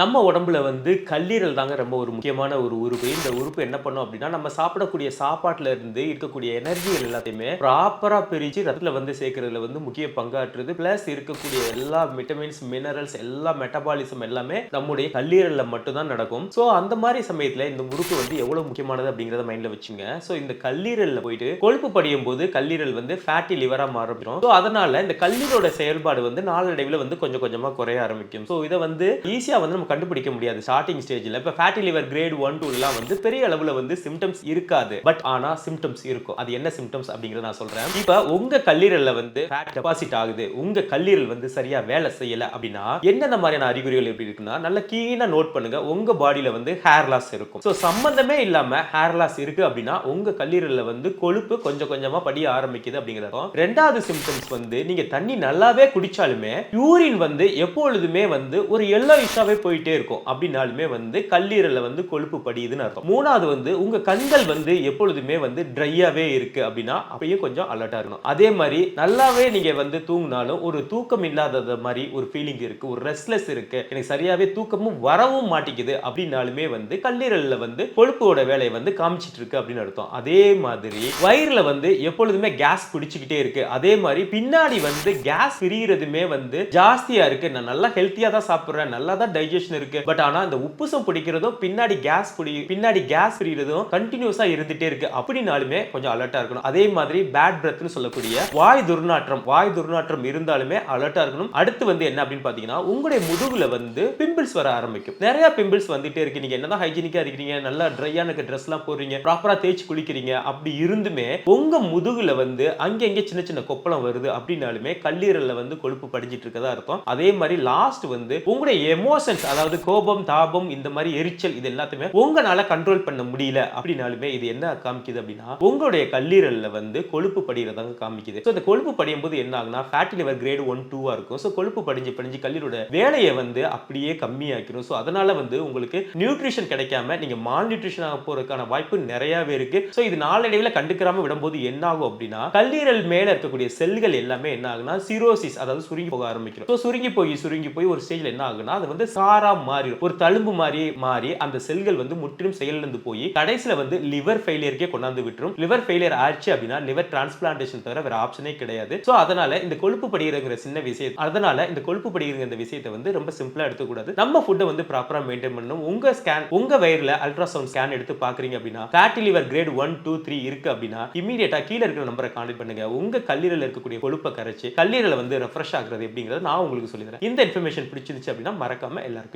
நம்ம உடம்புல வந்து கல்லீரல் தாங்க ரொம்ப ஒரு முக்கியமான ஒரு உறுப்பு. இந்த உறுப்பு என்ன பண்ணும் அப்படின்னா நம்ம சாப்பிடக்கூடிய சாப்பாட்டுல இருந்து இருக்கக்கூடிய எனர்ஜிகள் எல்லாத்தையுமே ப்ராப்பரா பிரிச்சு ரத்தத்தில் வந்து சேர்க்கறதுல வந்து முக்கிய பங்காற்றுது. பிளஸ் இருக்கக்கூடிய எல்லா விட்டமின்ஸ் மினரல்ஸ் எல்லா மெட்டபாலிசம் எல்லாமே நம்முடைய கல்லீரல்ல மட்டும்தான் நடக்கும். ஸோ அந்த மாதிரி சமயத்துல இந்த உறுப்பு வந்து எவ்வளவு முக்கியமானது அப்படிங்கறத மைண்ட்ல வச்சுங்க. ஸோ இந்த கல்லீரல்ல போயிட்டு கொழுப்பு படியும் போது கல்லீரல் வந்து ஃபேட்டி லிவரா மாறிடும் ஸோ அதனால இந்த கல்லீரோட செயல்பாடு வந்து நாளடைவில் வந்து கொஞ்சம் கொஞ்சமா குறைய ஆரம்பிக்கும். ஸோ இதை வந்து ஈஸியா வந்து நம்ம கண்டுபிடிக்க முடியாது ஸ்டார்டிங் ஸ்டேஜ்ல இப்போ ஃபேட்டி லிவர் கிரேட் ஒன் டூலாம் வந்து பெரிய அளவில் வந்து சிம்டம்ஸ் இருக்காது. பட் ஆனா சிம்டம்ஸ் இருக்கும். அது என்ன சிம்டம்ஸ் அப்படிங்கறத நான் சொல்றேன். இப்போ உங்க கல்லீரல்ல வந்து ஃபேட் டெபாசிட் ஆகுது. உங்க கல்லீரல் வந்து சரியா வேலை செய்யல அப்படின்னா என்னென்ன மாதிரியான அறிகுறிகள் எப்படி இருக்குன்னா நல்ல கீழா நோட் பண்ணுங்க. உங்க பாடியில வந்து ஹேர் லாஸ் இருக்கும். ஸோ சம்மந்தமே இல்லாம ஹேர் லாஸ் இருக்கு அப்படின்னா உங்க கல்லீரல்ல வந்து கொழுப்பு கொஞ்சம் கொஞ்சமா படிய ஆரம்பிக்குது அப்படிங்கிறதும் ரெண்டாவது சிம்டம்ஸ் வந்து நீங்க தண்ணி நல்லாவே குடிச்சாலுமே யூரின் வந்து எப்பொழுதுமே வந்து ஒரு எல்லோ இஷாவே போயிட்டே இருக்கும். அப்படின்னாலுமே வந்து கல்லீரலில் வந்து கொழுப்பு படியுதுன்னு அர்த்தம். மூணாவது வந்து உங்க கண்கள் வந்து எப்பொழுதுமே வந்து ட்ரையாகவே இருக்கு அப்படின்னா அப்படியே கொஞ்சம் அலர்ட்டாக இருக்கணும். அதே மாதிரி நல்லாவே நீங்க வந்து தூங்கினாலும் ஒரு தூக்கம் இல்லாதது மாதிரி ஒரு ஃபீலிங் இருக்கு ஒரு ரெஸ்ட்லெஸ் இருக்கு எனக்கு சரியாவே தூக்கமும் வரவும் மாட்டேங்குது அப்படின்னாலுமே வந்து கல்லீரலில் வந்து கொழுப்போட வேலையை வந்து காமிச்சிட்டு இருக்கு அப்படின்னு அர்த்தம். அதே மாதிரி வயிறுல வந்து எப்பொழுதுமே கேஸ் பிடிச்சிக்கிட்டே இருக்கு. அதே மாதிரி பின்னாடி வந்து கேஸ் பிரிகிறதுமே வந்து ஜாஸ்தியா இருக்கு. நான் நல்லா ஹெல்த்தியா தான் சாப்பிட்றேன். நல்லா தான் டைஜஷன் இருக்கு. பட் ஆனா இந்த உப்புசம் பிடிக்கிறதும் பின்னாடி கேஸ் பிடி பின்னாடி கேஸ் பிரிகிறதும் கண்டினியூஸா இருந்துட்டே இருக்கு. அப்படின்னாலுமே கொஞ்சம் அலர்ட்டா இருக்கணும். அதே மாதிரி பேட் பிரத்னு சொல்லக்கூடிய வாய் துர்நாற்றம் வாய் துர்நாற்றம் இருந்தாலுமே அலர்ட்டா இருக்கணும். அடுத்து வந்து என்ன அப்படின்னு பாத்தீங்கன்னா உங்களுடைய முதுகுல வந்து பிம்பிள்ஸ் வர ஆரம்பிக்கும். நிறைய பிம்பிள்ஸ் வந்துட்டே இருக்கு. நீங்க என்னதான் ஹைஜீனிக்கா இருக்கிறீங்க நல்லா ட்ரையான ட்ரெஸ் எல்லாம் போடுறீங்க ப்ராப்பரா தேய்ச்சி குளிக்கிறீங்க அப்படி இருந்துமே உங்க முதுகுல வந்து அங்கங்க சின்ன சின்ன கொப்பளம் வருது அப்படின்னாலுமே கல்லீரல்ல வந்து கொழுப்பு படிஞ்சிட்டு இருக்கதா அர்த்தம். அதே மாதிரி லாஸ்ட் வந்து உங்களுடைய எமோஷன்ஸ் அதாவது கோபம் தாபம் இந்த மாதிரி எரிச்சல் இது எல்லாத்தையுமே உங்களால கண்ட்ரோல் பண்ண முடியல அப்படின்னாலுமே இது என்ன காமிக்குது அப்படின்னா உங்களுடைய கல்லீரல்ல வந்து கொழுப்பு படிகிறதாங்க காமிக்குது. ஸோ இந்த கொழுப்பு படியும் போது என்ன ஆகுனா ஃபேட்டி லிவர் கிரேட் ஒன் டூவா இருக்கும். ஸோ கொழுப்பு படிஞ்சு படிஞ்சு கல்லீரோட வேலையை வந்து அப்படியே கம்மியாக்கிடும் ஸோ அதனால வந்து உங்களுக்கு நியூட்ரிஷன் கிடைக்காம நீங்க மால் நியூட்ரிஷன் ஆக போறதுக்கான வாய்ப்பு நிறையவே இருக்கு. ஸோ இது நாளடைவில் கண்டுக்கிறாம விடும்போது என்ன ஆகும் அப்படின்னா கல்லீரல் மேல இருக்கக்கூடிய செல்கள் எல்லாமே என்ன ஆகுனா சிரோசிஸ் அதாவது சுருங்கி போக ஆரம்பிக்கும். ஸோ சுருங்கி போய் சுருங்கி போய் ஒரு ஸ்டேஜ்ல என்ன ஆகுனா அது வந்து சார மாறிடும் ஒரு தழும்பு மாதிரி மாறி அந்த செல்கள் வந்து முற்றிலும் செயலிழந்து போய் கடைசியில வந்து லிவர் ஃபெயிலியருக்கே கொண்டாந்து விட்டுரும். லிவர் ஃபெயிலியர் ஆச்சு அப்படின்னா லிவர் டிரான்ஸ்பிளான்டேஷன் தவிர வேற ஆப்ஷனே கிடையாது. ஸோ அதனால இந்த கொழுப்பு படிகிறங்கிற சின்ன விஷயம் அதனால இந்த கொழுப்பு படிகிற இந்த விஷயத்தை வந்து ரொம்ப சிம்பிளா எடுத்துக்கூடாது. நம்ம ஃபுட்டை வந்து ப்ராப்பரா மெயின்டைன் பண்ணணும். உங்க ஸ்கேன் உங்க வயிறுல அல்ட்ராசவுண்ட் ஸ்கேன் எடுத்து பாக்குறீங்க அப்படின்னா fatty liver grade one two three இருக்கு அப்படின்னா இமீடியட்டா கீழே இருக்கிற நம்பரை கான்டெக்ட் பண்ணுங்க. உங்க கல்லீரல் இருக்கக்கூடிய கொழுப்பை கரைச்சு கல்லீரலை வந்து ரெஃப்ரெஷ் ஆகுறது எப்படிங்கிறத நான் உங்களுக்கு சொல்லிடுறேன் இந்த இன்ஃபர்மேஷன் பிடிச்சிருந்துச்சு அப்படின்னா மறக்காம எல்லாருக்கும்